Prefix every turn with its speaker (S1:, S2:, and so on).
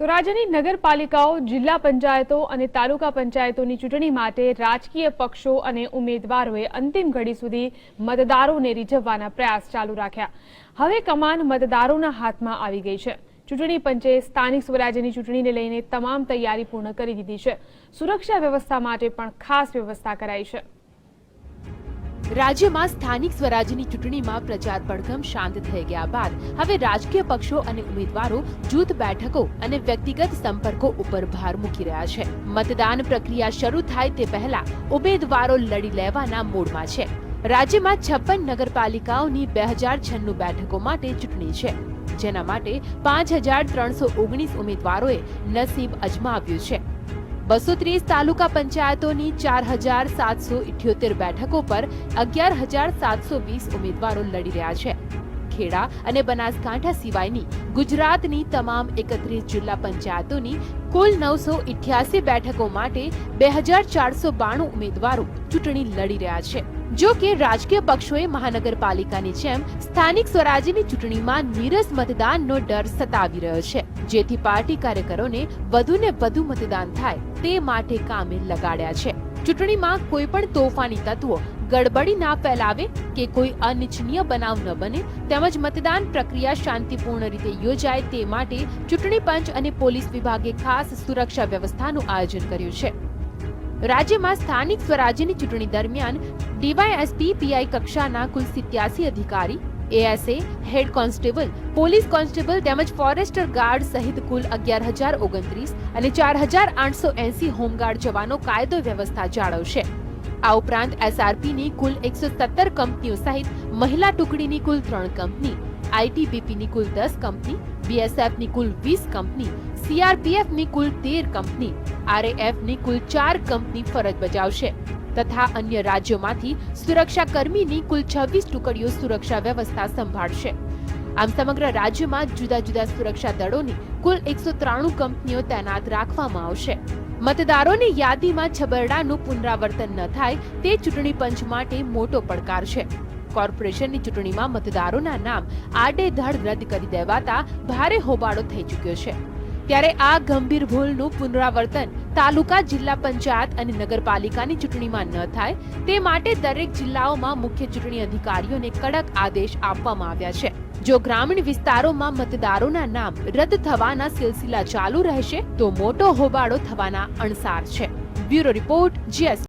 S1: તો રાજ્યની નગરપાલિકાઓ, જિલ્લા પંચાયતો અને તાલુકા પંચાયતોની ચૂંટણી માટે રાજકીય પક્ષો અને ઉમેદવારોએ અંતિમ ઘડી સુધી મતદારોને રીઝવવાના પ્રયાસ ચાલુ રાખ્યા. હવે કમાન મતદારોના હાથમાં આવી ગઈ છે. ચૂંટણી પંચે સ્થાનિક સ્વરાજ્યની ચૂંટણીને લઈને તમામ તૈયારી પૂર્ણ કરી દીધી છે. સુરક્ષા વ્યવસ્થા માટે પણ ખાસ વ્યવસ્થા કરાઈ છે.
S2: રાજ્યમાં સ્થાનિક સ્વરાજ્યની ચૂંટણીમાં પ્રચાર પડઘમ શાંત થઈ ગયા બાદ હવે રાજકીય પક્ષો અને ઉમેદવારો જૂથ બેઠકો અને વ્યક્તિગત સંપર્કો ઉપર ભાર મૂકી રહ્યા છે. મતદાન પ્રક્રિયા શરૂ થાય તે પહેલા ઉમેદવારો લડી લેવાના મૂડમાં છે. રાજ્યમાં છપ્પન નગરપાલિકાઓની બે હજાર છન્નું બેઠકો માટે ચૂંટણી છે. જેના માટે પાંચ હજાર ત્રણસો ઓગણીસ ઉમેદવારોએ નસીબ અજમાવ્યું છે. બસો ત્રીસ તાલુકા પંચાયતોની ચાર હજાર સાતસો ઇઠ્યોતેર બેઠકો પર અગિયાર હજાર સાતસો વીસ ઉમેદવારો લડી રહ્યા છે. ખેડા અને બનાસકાંઠા સિવાયની ગુજરાતની તમામ એકત્રીસ જિલ્લા પંચાયતોની કુલ નવસો ઇઠ્યાસી બેઠકો માટે બે હજાર ચારસો બાણું ઉમેદવારો ચૂંટણી લડી રહ્યા છે. જો કે રાજકીય પક્ષોએ મહાનગરપાલિકાની જેમ સ્થાનિક સ્વરાજ્યની ચૂંટણીમાં નીરસ મતદાનનો ડર સતાવી રહ્યો છે. જેથી પાર્ટી કાર્યકરોને વધુને વધુ મતદાન થાય તે માટે કામે લગાડ્યા છે. ચૂંટણીમાં કોઈ પણ તોફાની તત્વો ગડબડી ના ફેલાવે કે કોઈ અનિચ્છનીય બનાવ ન બને તેમજ મતદાન પ્રક્રિયા શાંતિપૂર્ણ રીતે યોજાય તે માટે ચૂંટણી પંચ અને પોલીસ વિભાગે ખાસ સુરક્ષા વ્યવસ્થાનું આયોજન કર્યું છે. રાજ્યમાં સ્થાનિક સ્વરાજ્યની ચૂંટણી દરમિયાન ડીવાયએસપી પીઆઈ કક્ષાના કુલ સિત્યાસી અધિકારી, ASA head constable, police constable તેમજ ફોરેસ્ટર ગાર્ડ સહિત કુલ અગિયાર હજાર ઓગણત્રીસ અને ચાર હજાર આઠસો એસી હોમગાર્ડ જવાનો કાયદો વ્યવસ્થા જાળવશે. આ ઉપરાંત એસઆરપીની કુલ એકસો સત્તર કંપનીઓ સહિત મહિલા ટુકડીની કુલ ત્રણ કંપની, આઈટીબીપીની કુલ દસ કંપની બીએસએફની કુલ વીસ કંપની, સીઆરપીએફની કુલ તેર કંપની, આરએએફની કુલ ચાર કંપની ફરજ બજાવશે. તથા અન્ય રાજ્યોમાંથી સુરક્ષા કર્મીની કુલ છવ્વીસ ટુકડીઓ સુરક્ષા વ્યવસ્થા સંભાળશે. આમ સમગ્ર રાજ્યમાં જુદા જુદા સુરક્ષા દળોની કુલ એકસો ત્રાણું કંપનીઓ તૈનાત રાખવામાં આવશે. મતદારોની યાદીમાં છબરડાનું પુનરાવર્તન ન થાય તે ચૂંટણી પંચ માટે મોટો પડકાર છે. કોર્પોરેશનની ચૂંટણીમાં મતદારોના નામ આડેધડ રદ કરી દેવાતા ભારે હોબાળો થઈ ચૂક્યો છે. ત્યારે આ ગંભીર ભૂલનું પુનરાવર્તન તાલુકા જિલ્લા પંચાયત અને નગરપાલિકાની ચૂંટણીમાં ન થાય તે માટે દરેક જિલ્લાઓમાં મુખ્ય ચૂંટણી અધિકારીઓને કડક આદેશ આપવામાં આવ્યા છે. જો ગ્રામીણ વિસ્તારોમાં મતદારોના નામ રદ થવાના સિલસિલા ચાલુ રહેશે તો મોટો હોબાળો થવાના અણસાર છે. Bureau report GS